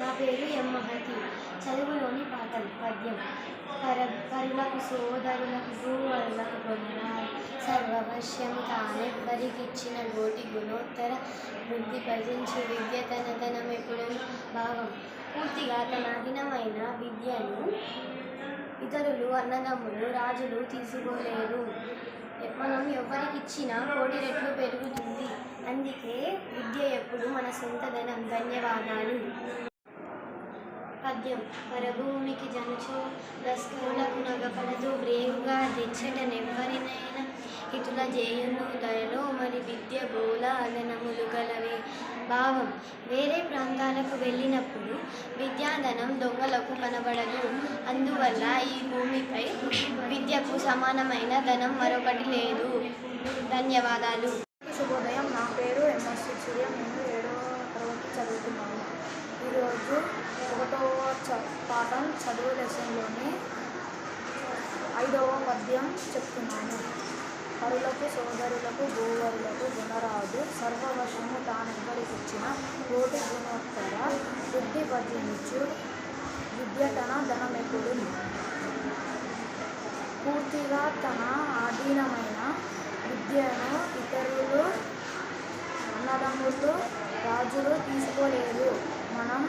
నా పేరు ఎం మహతి. చదువులోని పాఠం పద్యం. పర పరులకు సోదరులకు భూవరులకు పొందిన సర్వవశ్యం తానెవ్వరికిచ్చిన గోటి గుణోత్తర బుద్ధి భజించి విద్య తన ఎప్పుడు భావం. పూర్తిగా తన అధీనమైన విద్యను ఇతరులు అన్నదమ్ములు రాజులు తీసుకోలేరు. మనం ఎవరికి ఇచ్చినా కోటి రెట్లు పెరుగుతుంది. అందుకే విద్య ఎప్పుడు మన సొంతదనం ధన్యవాదాలు. పద్యం పరభూమికి జనుచు లస్కరులకు నగపడదు. బ్రేవుగా తెచ్చటనెవ్వరినైనా ఇటుల జేయును దయలో మరి విద్య బోల అదనములు గలవే. భావం వేరే ప్రాంతాలకు వెళ్ళినప్పుడు విద్యాధనం దొంగలకు కనబడదు. అందువల్ల ఈ భూమిపై విద్యకు సమానమైన ధనం మరొకటి లేదు. ధన్యవాదాలు. శుభోదయం. నా పేరు ఎంఎస్ సూర్యం. నేను ఏడవ తరగతి చదువుతున్నాను. ఈరోజు ఒకటవ చ పాఠం చదువు లెసన్లోని ఐదవ పద్యం చెప్తున్నాను. పరులకు సోదరులకు గోవరులకు గుణరాజు సర్వవశము తానెవ్వరికిచ్చిన కోటి గుణోత్తర బుద్ధి భజించు విద్యతన ధనమెప్పుడు పూర్తిగా తన ఆధీనమైన విద్యను ఇతరులు అన్నదమ్ములు రాజులు తీసుకోలేదు. మనం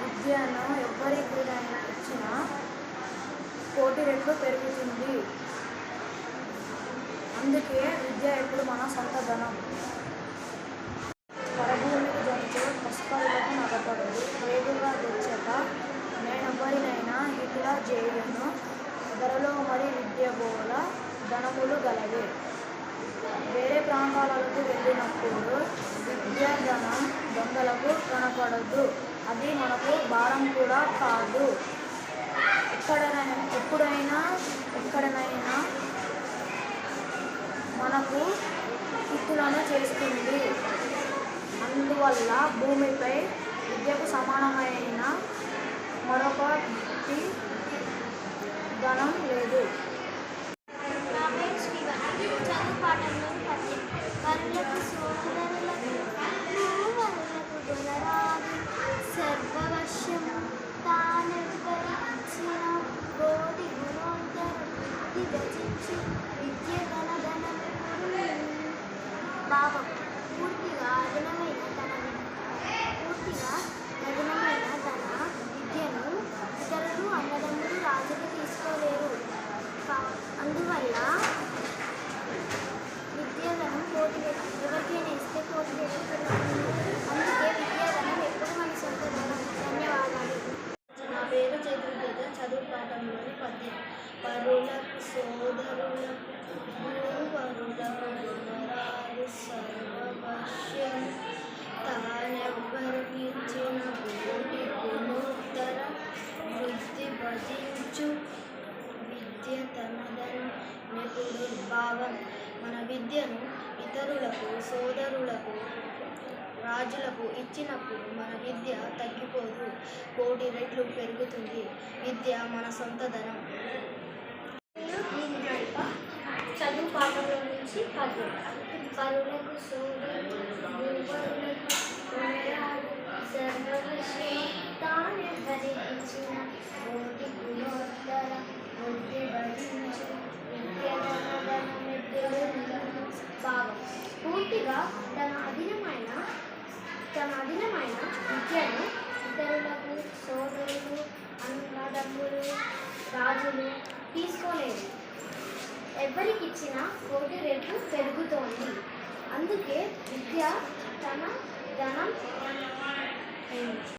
విద్యను ఎవ్వరికైనా ఇచ్చినా కోటి రెట్లు పెరుగుతుంది. అందుకే విద్య ఎప్పుడు మన సొంత ధనం. పరభూమికి జంతు పుష్పాలకు నగపడదు. వేగుగా తెచ్చక నేనెవ్వరినైనా ఇట్లా చేయను ధరలో మరి విద్య బోల ధనములు గలవే. వేరే ప్రాంతాలకు వెళ్ళినప్పుడు విద్యాధనం దొంగలకు కనపడదు అది మనకు భారం కూడా కాదు. ఎక్కడనైనా ఎప్పుడైనా ఎక్కడనైనా మనకు చిత్తులను చేస్తుంది. అందువల్ల భూమిపై విద్యకు సమానమైన మరొకటి ధనం లేదు. భావం పూర్తిగా అధునమైన తన పూర్తిగా అధునమైన తన విద్యను ఇతరులు అన్నదమ్ములు రాజులు తీసుకోలేరు కా- అందువల్ల విద్యాధనం కోటి రెట్లు ఎవరికైనా ఇస్తే కోటి రెట్లు అందుకే విద్యాధనం ఎప్పుడు మన సొంత ధన్యవాదాలు నా పేరు చతుర్గత చదువు పాఠంలోని పద్యం పరులకు సోదరులకు గురువరులకు గుణరాలు సర్వవశ్యం తానెవ్వరికి ఇచ్చిన గుణోత్తర వృద్ధి భజించు విద్య తనదను నెప్పుడు భావం మన విద్యను ఇతరులకు సోదరులకు రాజులకు ఇచ్చినప్పుడు మన విద్య తగ్గిపోదు. కోటి రెట్లు పెరుగుతుంది. విద్య మన సొంత ధనం. చదువు పాఠంలో నుంచి పద్యం కరుణకు సోదరులకు భూపరులకు కొనరాదు సర్వవిషయం కోటి గుణోత్తర బుద్ధి భజించు భావం పూర్తిగా తన అధీనమైన తన అధీనమైన విద్యను ఇతరులకు సోదరులు అన్నదమ్ములు రాజులు తీసుకోలేదు ఎవరికి ఇచ్చినా కోటి రేట్లు పెరుగుతోంది. అందుకే విద్య తన ధనం.